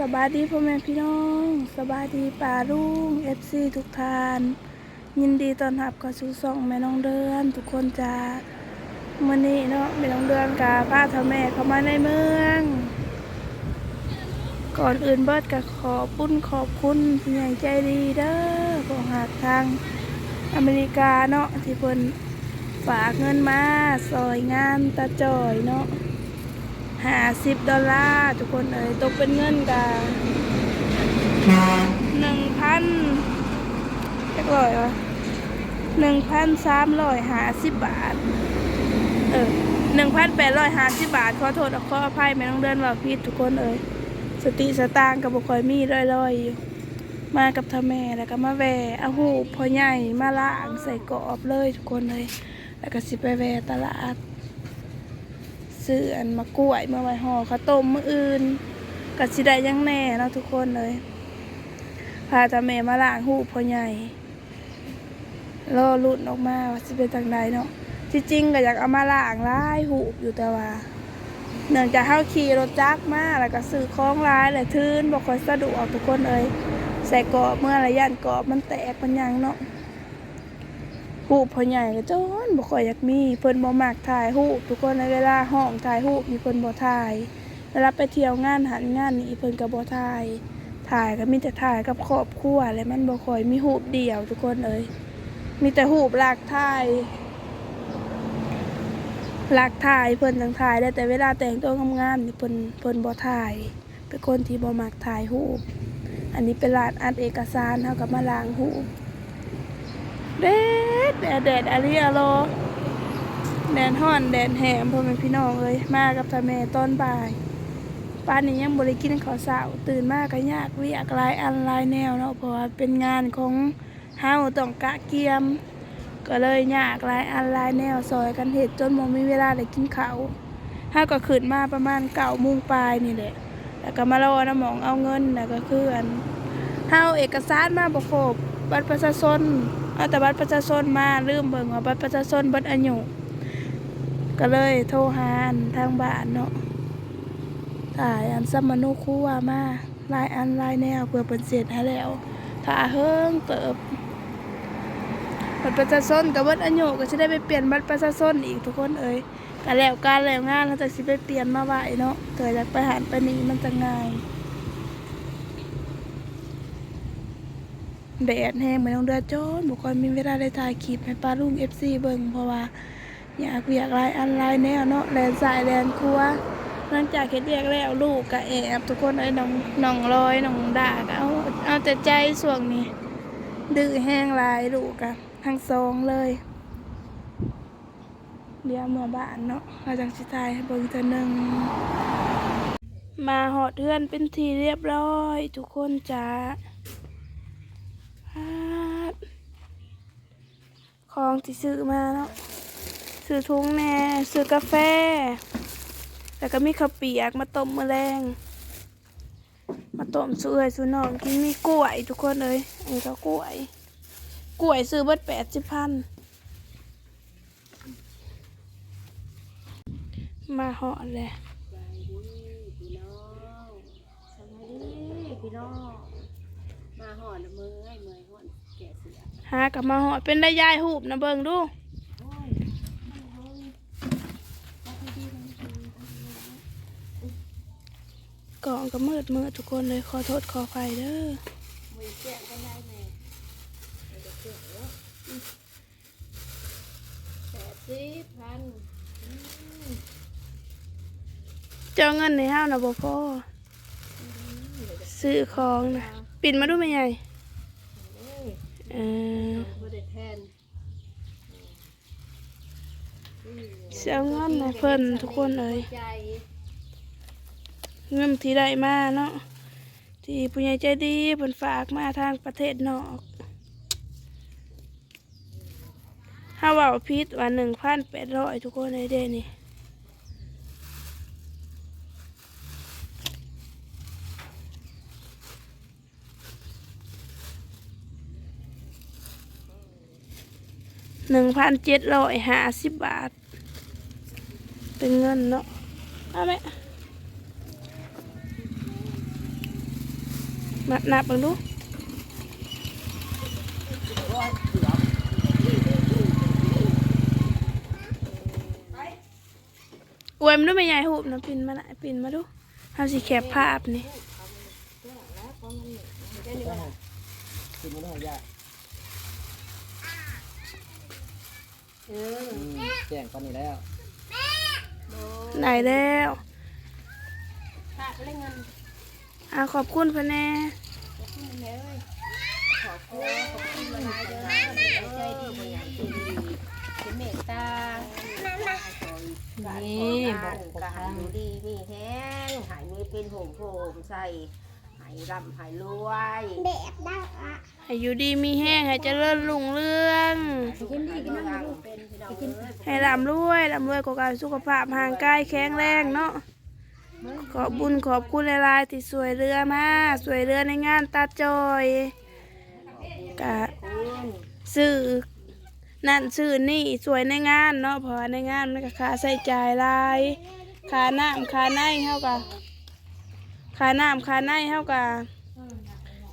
สบายดีพ่อแม่พี่น้อง สบายดีป่าลุงเอฟซีทุกทาน ยินดีต้อนรับเข้าสู่ช่องแม่น้องเดือน ทุกคนจ้ามื่อนี้เนาะแม่น้องเดือนกับป้าท่าแม่เข้ามาในเมือง ก่อนอื่นเบิดก็ขอบคุณขอบคุณผู้ใหญ่ใจดีเด้อของหากทางอเมริกาเนาะที่เพิ่นฝากเงินมาซอยงานตาจอยเนาะ ห้าสิบดอลลาร์ทุกคนเอ้ยตกเป็นเงินกันหนึ่งพันจักร้อยวะหนึ่งพันสามร้อยห้าสิบบาท เออหนึ่งพันแปดร้อยห้าสิบบาท ขอโทษขออภัยไม่ต้องเดินว่าผิดทุกคนเอ้ยสติสตางค์กับบุคอยมีร้อยๆอยู่ มากับทาแม่แล้วก็มาแวะอาหูพ่อใหญ่มาล้างใส่กรอบเลยทุกคนเลย แล้วก็สิไปแวะตลาด ซื้ออันมะกล้วยมาไว้ห่อข้าวต้มมื้ออื่นก็สิได้ยังแน่เนาะทุกคนเลย พาตาแม่มาล้างหูพ่อใหญ่รอรุ่นออกมาว่าสิเป็นจังใดเนาะที่จริงก็อยากเอามาล้างหลายหูอยู่แต่ว่าเนื่องจากเฮาขี่รถจักรมาแล้วก็ซื้อของหลายและทื่นบ่ค่อยสะดวกทุกคนเอ้ยใส่กรอบเมื่อระยะกรอบมันแตกมันยังเนาะ หูปพ่อใหญ่ก็จนบ่ค่อยอยากมีเพิ่นบ่มักถ่ายรูปทุกคนในเวลาห้องถ่ายรูปมีเพิ่นบ่ถ่ายเวลาไปเที่ยวงานหันงานนี่เพิ่นก็บ่ถ่าย ถ่ายก็มีแต่ถ่ายกับครอบครัวและมันบ่ค่อยมีรูปเดียวทุกคนเอ้ยมีแต่รูปหลักถ่ายหลักถ่ายเพิ่นจังถ่ายได้แต่เวลาแต่งตัวงามๆนี่เพิ่นเพิ่นบ่ถ่ายเป็นคนที่บ่มักถ่ายรูปอันนี้เป็นร้านอัดเอกสารเฮาก็มาล้างรูปแดด แดดแดดอะไรอะโลแดดห่อนแดดแหมพ่อแม่พี่น้องเลยมากับทาแม่ตอนบ่ายป้านนี้ยังบริกินข้าวเสาตื่นมากก็ยากวิอยากลายอันลายแนวเนาะเพราะว่าเป็นงานของเฮาต้องกะเกียม ก็เลยยากลายอันลายแนวซอยกันเห็ดจนมมีเวลาได้กินข้าวเฮาก็ขึ้นมาประมาณเก้าโมงปลายนี่แหละแล้วก็มารอน้ำหมองเอาเงินแล้วก็คืออันเฮาเอกสารมาบ่ครบบัตรประชาชน เอาแต่บัตรประชาชนมาลืมเบิ่งว่าบัตรประชาชนเบิดอายุก็เลยโทรหาทางบ้านเนาะถ่ายอันสัมมโนครัวมาลายอันลายแนวเพื่อเป็นเสร็จให้แล้วถ้าเฮิงเติบบัตรประชาชนกับบัตรอายุก็จะได้ไปเปลี่ยนบัตรประชาชนอีกทุกคนเอ้ยก็แล้วการแล้วงานเราจะสิไปเปลี่ยนมาไหวเนาะเกิดจากไปหันไปนี่มันจะง่าย แดดแห้งเหมือนน้องเดือดโจนบุคคลมีเวลาได้ถ่ายคลิปให้ป้าลุงเอฟซีเบิ่งเพราะว่าอยากอยากหลายอันหลายแนวเนาะแลนสายแลนครัวหลังจากเฮ็ดเรียกแล้วลูกกับแอบทุกคนเอ้น้องน้องลอยน้องด่าเอาเอาแต่ใจส่วงนี้ ดื้อแห้งลายลูกอะทั้งสองเลยเดี๋ยวเมื่อบ้านเนาะเราจังสิทายให้เบิ่งเทื่อหนึงมาหอดเทือนเป็นทีเรียบร้อย ทุกคนจ้า ของที่ซื้อมาเนาะซื้อทุงแน่ซื้อกาแฟ แล้วก็มีข้าวเปียกมาต้มมะแรงมาต้มซื้อให้ซื้อน้องกินมีกล้วยทุกคนเลยอันนี้ก็กล้วย กล้วยซื้อเบิดแปดสิบพันมาเหาะเลยพี่น้อง หอนมือให้มือหอนแก่เสือหากับมาเหาะเป็นได้ยายหูบนะเบิงดู โอ้ยมันเฮ้ยเอาไปดีมันดีกล่องก็มืดมืดทุกคนเลยขอโทษขออภัยเด้อมือแก่ก็ได้แม่เดี๋ยวเสือแปดสิบพันเจ้าเงินในห้าวนะบ่พ่อซื้อของนะ ปิดมาดูไหมใหญ่เอ้ยเออบ่ได้แทนเสียเงินนะเพิ่นทุกคนเลยใจเงินที่ได้มาเนาะที่ผู้ใหญ่ใจดีเพิ่นฝากมาทางประเทศนอกถ้าว่าพิษว่าหนึ่งพันแปดร้อยทุกคนเลยเด้นี่ หนึ่งพันเจ็ดร้อยห้าสิบบาท เป็นเงินเนาะเอาไหมมานับเบิ่งดูอวยมันดูไม่ใหญ่หูบนะปินมาละปินมาดูเฮาสิแคปภาพนี่ กินมันได้ยาก เอออืมแจ้งตอนนี้แล้วได้แล้วฝากเล่นเงินอ่าขอบคุณพ่อแน่เลยขอบคุณขอบคุณละลายเด้อใจดีบ่อยากใจดีเป็นเมตตานี่บอกกะหายอยู่ดีมีแห้งหายมีเป็นโหมโหมใส่ หายร่ำหายรวยให้อยู่ดีมีแห้งให้เจริญรุ่งเรืองกินดีกินน้ำลูกเป็นพี่น้องเอ้ยให้ร่ำรวยร่ำรวยกับการสุขภาพห่างกายแข็งแรงเนาะขอบบุญขอบคุณหลายๆที่สวยเรือมาสวยเรือในงานตาจอยกะคุณซื้อนั่นซื้อนี่สวยในงานเนาะพราะว่าในงานมันก็ค่าใช้จ่ายลายค่าน้ำค่าในเฮากะ ค่าน้ำค่าในเฮากะ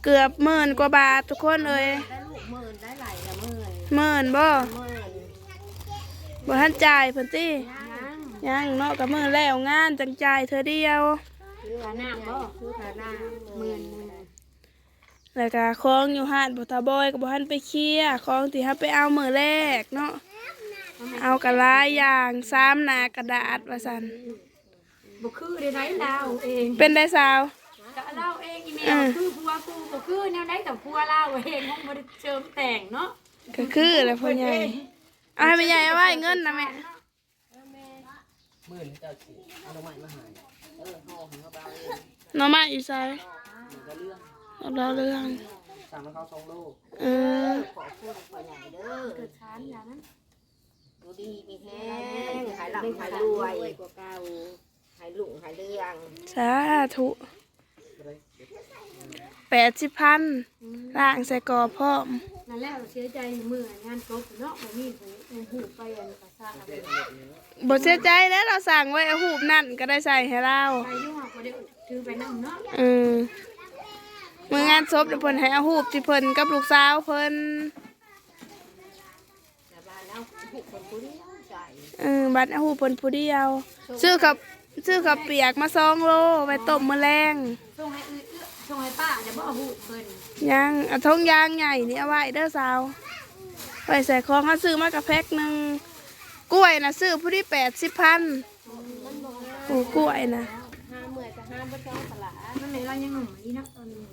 เกือบหมื่นกว่าบาททุกคนเลยได้ลูกหมื่นได้ไหลละหมื่นหมื่นบ่หมื่นบ่ทันจ่ายเพิ่นติยังยังเนาะกับมือแล้วงานจังจ่ายเธอเดียวซื้อขาหน้าบ่ซื้อขาหน้าหมื่นหนึ่งแล้วก็ของอยู่หาดบ่ตาบอยก็บ่ทันไปเคลียร์ของที่เฮาไปเอามื้อแรกเนาะเอากระลายอย่างซ้ำหน้ากระดาษว่าซั่น บ่คือได้ไรเราเองเป็นได้สาวก็เราเองอีเมเอลอคือผัวกูบ่คือแนวใดแต่ผัวเราเองมันบ่ได้เชิมแต่งเนาะก็คือแหละพ่อใหญ่เอาให้แม่ใหญ่เอาไว้เงินนะแม่หมื่นเจ้าสิเอาดอกไม้มาใหายเออห่อของเขาไปเอาเองหน่อไม้อยู่ไสมันก็เรื่องเอาดาวเรื่องสั่งมาเขาสองโลเออขอพูดขอใหญ่เด้อเกิดชานอย่างนั้นดูดีมีแห้งหายร่ำหายรวยกว่าเก่า หายหลุ่งหายเรื่องสาธุแปดสิบพันล่างใส่กรอบพร้อมนั่นแหละเสียใจมื้องานจบเนาะบ่มีหูหูไปอันภาษาอะไรบ่เสียใจแล้วเราสั่งไว้เอาหูปนั่นก็ได้ใส่ให้เราไปอยู่เฮาก็ได้ถือไปนำเนาะเออมื่องานศพเดี๋ยวเพิ่นให้เอาหูปที่เพิ่นกับลูกสาวเพิ่นแต่บ้านแล้วผู้คนผู้นี้ใจเออบัดเอาหูปเพิ่นผู้เดียวซื้อกับ ซื้อกับเปียกมาสองโลไปต้มมื้อแรงส่งให้อื้อเอื้อส่งให้ป้าเดี๋ยวบ่เอาหูเพิ่นยังเอาทงยางใหญ่นี่เอาไว้เด้อสาวไปใส่ของเขาซื้อมากับแพ็คหนึ่งกล้วยนะซื้อผู้ที่แปดสิบพันโอ้กล้วยนะห้าเมื่อยจะห้ามบ่ต้องสละนั่นแหละเรายังหนุ่มอีเนาะตอนนี้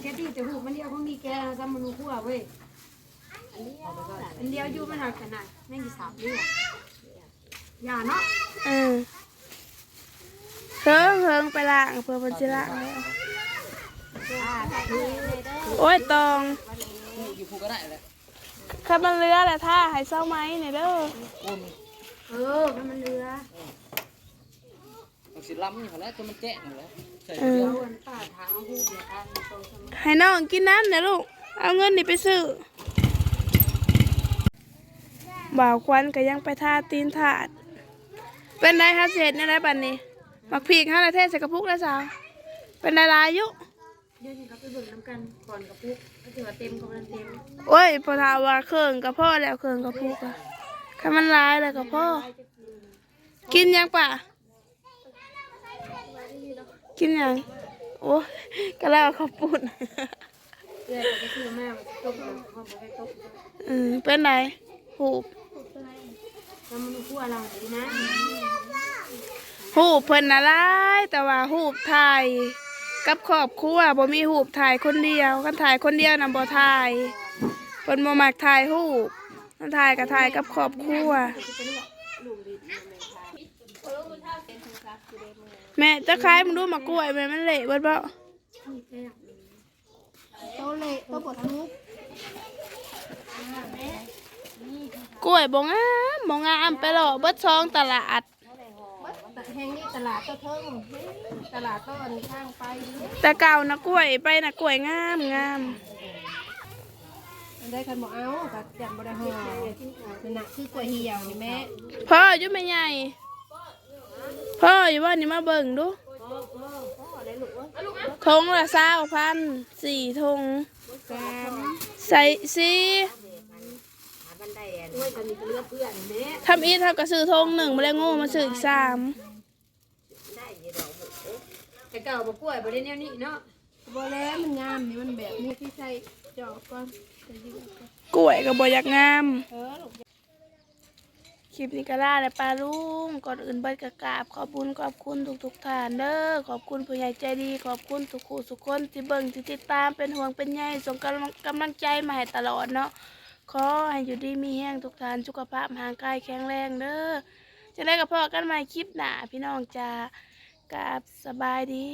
แค่ที่แต่หูมันเดียวของดีแกซะมันรู้คั่วเว้ยอันเดียวอยู่มันหนักขนาดแม่งสิสามเดือน อย่าเนาะเออเฮิงเฮิงไปล้างเพื่อเพิ่นสิล้างแล้วโอ้ยตองอยู่ภูก็ได้แหละคันมันเรือแหละท่าให้เศร้าไหมเนี่ยเด้อโอ้ยเออมันมันเรือมันสิล้ำอยู่แล้วจนมันแจ้งอยู่แล้วใส่เออเอาอันป้าถามเอาหูเดียวกันตรงสมให้น้องกินน้ำเดี๋ยวลูก เอาเงินนี่ไปซื้อบ่าวควันก็ยังไปทาตีนถาด เป็นได้คะเศษในไรบัดนนี้มักพีกห้านาเทศใส่กระปุกแล้วสาว เป็นได้หลายอยุเดี๋ยวนี้เขาไปเบิ่งน้ำกันก่อนกับปุ๊กก็ถือว่าเต็มกำลังเต็มโอ้ยพอทาว่าเครื่องกับพ่อแล้วเครื่องกับปุกอะถ้ามันหลายเลยกับพ่อ กินยังปะกินยังโอ้ยก็แล้วเขาวปุ่นเดี๋ยวเขาจะซื้อมาตกเขาบอกให้ตกอืมเป็นไรหูบแล้วมันคั่วเราดีนะ หูบเพิ่นน่ะหลายแต่ว่าหูบถ่ายกับครอบครัวบ่มีหูบถ่ายคนเดียวกันถ่ายคนเดียวนํบ่ถ่ายเพิ่นบ่มักถ่ายหูบมันถ่ายก็ถ่ายกับครอบครัวแม่จะขายมึงดูมากล้วยแม่มันเละเบิดบ่โตเลยโตบดทุกกล้วยบ่งามบ่งามไปหรอกเบิดซองตลาดแต่แห่งนี้ตลาดต้นเทิงตลาดต้นข้างไปแต่เก่านะกล้วยไปนะกล้วยงามงามได้คันบ่เอาก็จับ่ได้ห่อนั่นน่ะคือกล้วยเหี่ยวนี่แม่พ่ออยู่แม่ใหญ่พ่ออยู่ว่านี่มาเบิ่งดูได้ลูกเอ้ยทงละเศร้าพันสี่ทงสามใส่ซีหาบันไดอันโอ้ยตอนนี้ก็เหลือเพื่อนแม่ทำอีทเท่ากับซื้อทงหนึ่งมาแล้วโง่มาซื้ออีกสาม ได้อยี่ดอกบุกเอ้ย แต่เก่าบ่กล้วยบ่ได้แนวนี้เนาะบอแล้วมันงามนี่มันแบบนี้ที่ใส่จอกก่อนจะยืดก่อนกล้วยกับบอยากงาม เออลูกคลิปนี้ก็ล่าเลยปลาลุงก่อนอื่นเบิดกระกราบขอบคุณขอบคุณทุกทุกๆท่านเด้อขอบคุณผู้ใหญ่ใจดี ขอบคุณทุกคู่ทุกคนที่เบิ่งที่ติดตามเป็นห่วงเป็นใยส่งกำลังกำลังใจมาให้ตลอดเนาะขอให้อยู่ดีมีแห้งทุกท่านสุขภาพห่างกายแข็งแรงเด้อจะได้กับพ่อกันใหม่คลิปหน้าพี่น้องจ้า กราบสบายดี